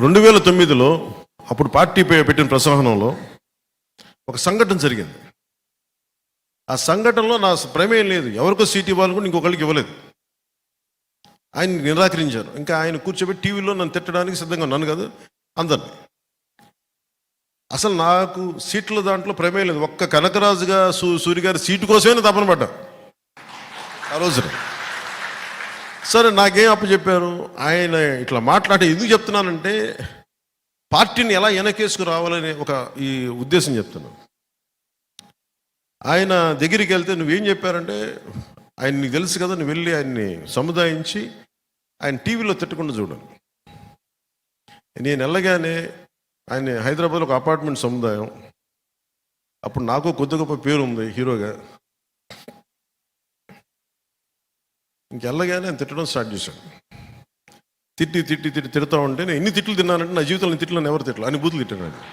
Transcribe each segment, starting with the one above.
రెండు వేల తొమ్మిదిలో అప్పుడు పార్టీ పే- పెట్టిన ప్రసంగంలో ఒక సంఘటన జరిగింది. ఆ సంఘటనలో నా ప్రమేయం లేదు. ఎవరికో సీట్ ఇవ్వాలి కూడా ఇంకొకరికి ఇవ్వలేదు. ఆయన నిరాకరించారు. ఇంకా ఆయన కూర్చోబెట్టి టీవీలో నన్ను తిట్టడానికి సిద్ధంగా ఉన్నాను కాదు అందరిని. అసలు నాకు సీట్ల దాంట్లో ప్రమేయం లేదు. ఒక్క కనకరాజుగా సూ సూర్యగారి సీటు కోసమే నేను తపన పడ్డా. ఆ రోజున. సరే నాకేం అప్పచెప్పారు? ఆయన ఇట్లా మాట్లాడి ఎందుకు చెప్తున్నానంటే పార్టీని ఎలా వెనకేసుకు రావాలనే ఒక ఈ ఉద్దేశం చెప్తున్నాను. ఆయన దగ్గరికి వెళ్తే నువ్వేం చెప్పారంటే ఆయన నీకు తెలుసు కదా నువ్వు వెళ్ళి ఆయన్ని సముదాయించి ఆయన టీవీలో తిట్టకుండా చూడండి. నేను వెళ్ళగానే ఆయన హైదరాబాద్లో ఒక అపార్ట్మెంట్ సముదాయం. అప్పుడు నాకు కొద్ది గొప్ప పేరు ఉంది హీరోగా. ఇంకెళ్ళగానే ఆయన తిట్టడం స్టార్ట్ చేశాడు. తిట్టి తిట్టి తిట్టి తిడతా ఉంటే నేను ఎన్ని తిట్లు తిన్నానంటే నా జీవితంలో తిట్లను ఎవరు తిట్టలు అన్ని బూతులు తిట్టాను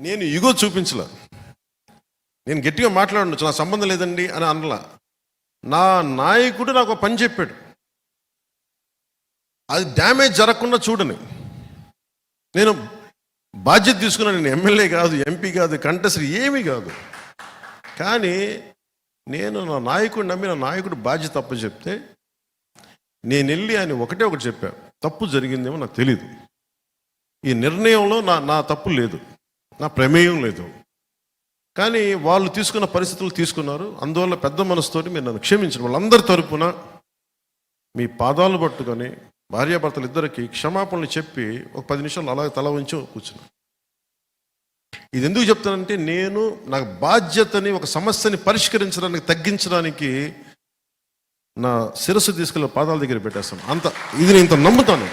నేను ఇగో చూపించలా. నేను గట్టిగా మాట్లాడచ్చు నా సంబంధం లేదండి అని అనలా. నా నాయకుడు నాకు ఒక పని చెప్పాడు. అది డ్యామేజ్ జరగకుండా చూడని. నేను బాధ్యత తీసుకున్నాను నేను ఎమ్మెల్యే కాదు ఎంపీ కాదు కంటెస్టర్ ఏమీ కాదు. కానీ నేను నా నాయకుడు నమ్మి నా నాయకుడు బాధ్యత తప్పు చెప్తే నేను వెళ్ళి ఆయన ఒకటే ఒకటి చెప్పా తప్పు జరిగిందేమో నాకు తెలియదు ఈ నిర్ణయంలో నా నా తప్పు లేదు నా ప్రమేయం లేదు. కానీ వాళ్ళు తీసుకున్న పరిస్థితులు తీసుకున్నారు అందువల్ల పెద్ద మనసుతోటి మీరు నన్ను క్షమించిన వాళ్ళందరి తరపున మీ పాదాలు పట్టుకొని భార్యాభర్తలు ఇద్దరికి క్షమాపణలు చెప్పి ఒక పది నిమిషాలు అలాగే తల ఉంచి కూర్చున్నాను. ఇది ఎందుకు చెప్తానంటే నేను నాకు బాధ్యతని ఒక సమస్యని పరిష్కరించడానికి తగ్గించడానికి నా శిరస్సు తీసుకెళ్ళి పాదాల దగ్గర పెట్టేస్తాను. అంత ఇది నేను ఇంత నమ్ముతాను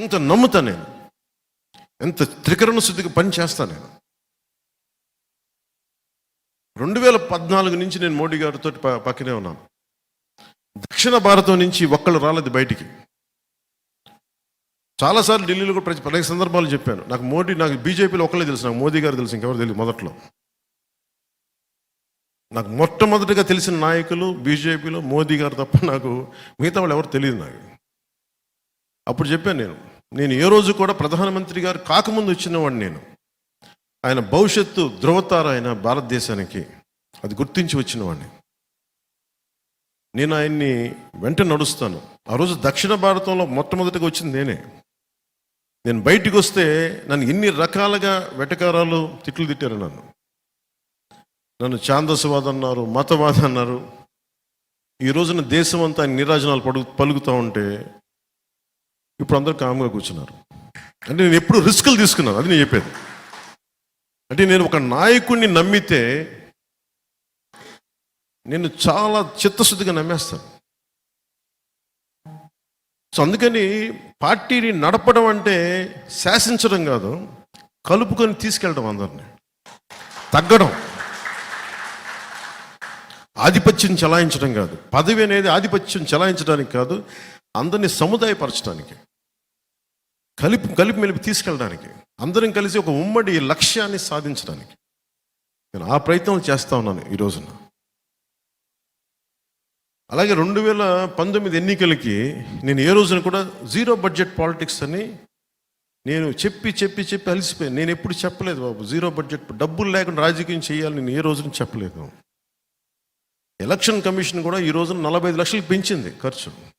ఇంత నమ్ముతాను నేను. ఎంత త్రికరణ శుద్ధికి పని చేస్తాను నేను. రెండు వేల పద్నాలుగు నుంచి నేను మోడీ గారితో ప- పక్కనే ఉన్నాను. దక్షిణ భారతం నుంచి ఒక్కళ్ళు రాలేదు బయటికి. చాలాసార్లు ఢిల్లీలో కూడా ప్రతి అనేక సందర్భాలు చెప్పాను. నాకు మోడీ నాకు బీజేపీలో ఒకళ్ళే తెలుసు. నాకు మోదీ గారు తెలుసు. ఇంకెవరు తెలియదు మొదట్లో. నాకు మొట్టమొదటిగా తెలిసిన నాయకులు బీజేపీలో మోదీ గారు తప్ప నాకు మిగతా వాళ్ళు ఎవరు తెలియదు నాకు. అప్పుడు చెప్పాను నేను. నేను ఏ రోజు కూడా ప్రధానమంత్రి గారు కాకముందు వచ్చినవాడిని నేను. ఆయన భవిష్యత్తు ధృవతార ఆయన భారతదేశానికి. అది గుర్తించి వచ్చినవాడిని. నేను ఆయన్ని వెంట నడుస్తాను. ఆ రోజు దక్షిణ భారతంలో మొట్టమొదటిగా వచ్చింది నేనే. నేను బయటికి వస్తే నన్ను ఎన్ని రకాలుగా వెటకారాలు తిట్లు తిట్టారు నన్ను. నన్ను ఛాందసవాదం అన్నారు మతవాదం అన్నారు ఈ రోజున దేశం అంతా నిరాజనాలు పడు పలుకుతూ ఉంటే ఇప్పుడు అందరూ కామ్గా కూర్చున్నారు. అంటే నేను ఎప్పుడు రిస్కులు తీసుకున్నాను అది నేను చెప్పేది. అంటే నేను ఒక నాయకుడిని నమ్మితే నేను చాలా చిత్తశుద్ధిగా నమ్మేస్తాను. సో అందుకని పార్టీని నడపడం అంటే శాసించడం కాదు కలుపుకొని తీసుకెళ్ళడం అందరిని. తగ్గడం. ఆధిపత్యం చలాయించడం కాదు. పదవి అనేది ఆధిపత్యం చలాయించడానికి కాదు అందరినీ సముదాయపరచడానికి కలిపి కలిపి మెలిపి తీసుకెళ్ళడానికి అందరం కలిసి ఒక ఉమ్మడి లక్ష్యాన్ని సాధించడానికి. నేను ఆ ప్రయత్నం చేస్తా ఉన్నాను ఈ రోజున. అలాగే రెండు వేల పంతొమ్మిది ఎన్నికలకి నేను ఏ రోజున కూడా జీరో బడ్జెట్ పాలిటిక్స్ అని నేను చెప్పి చెప్పి చెప్పి అలసిపోయాను. నేను ఎప్పుడు చెప్పలేదు బాబు. జీరో బడ్జెట్ డబ్బులు లేకుండా రాజకీయం చేయాలి నేను ఏ రోజున చెప్పలేదు. ఎలక్షన్ కమిషన్ కూడా ఈ రోజున నలభై ఐదు లక్షలకు పెంచింది ఖర్చు.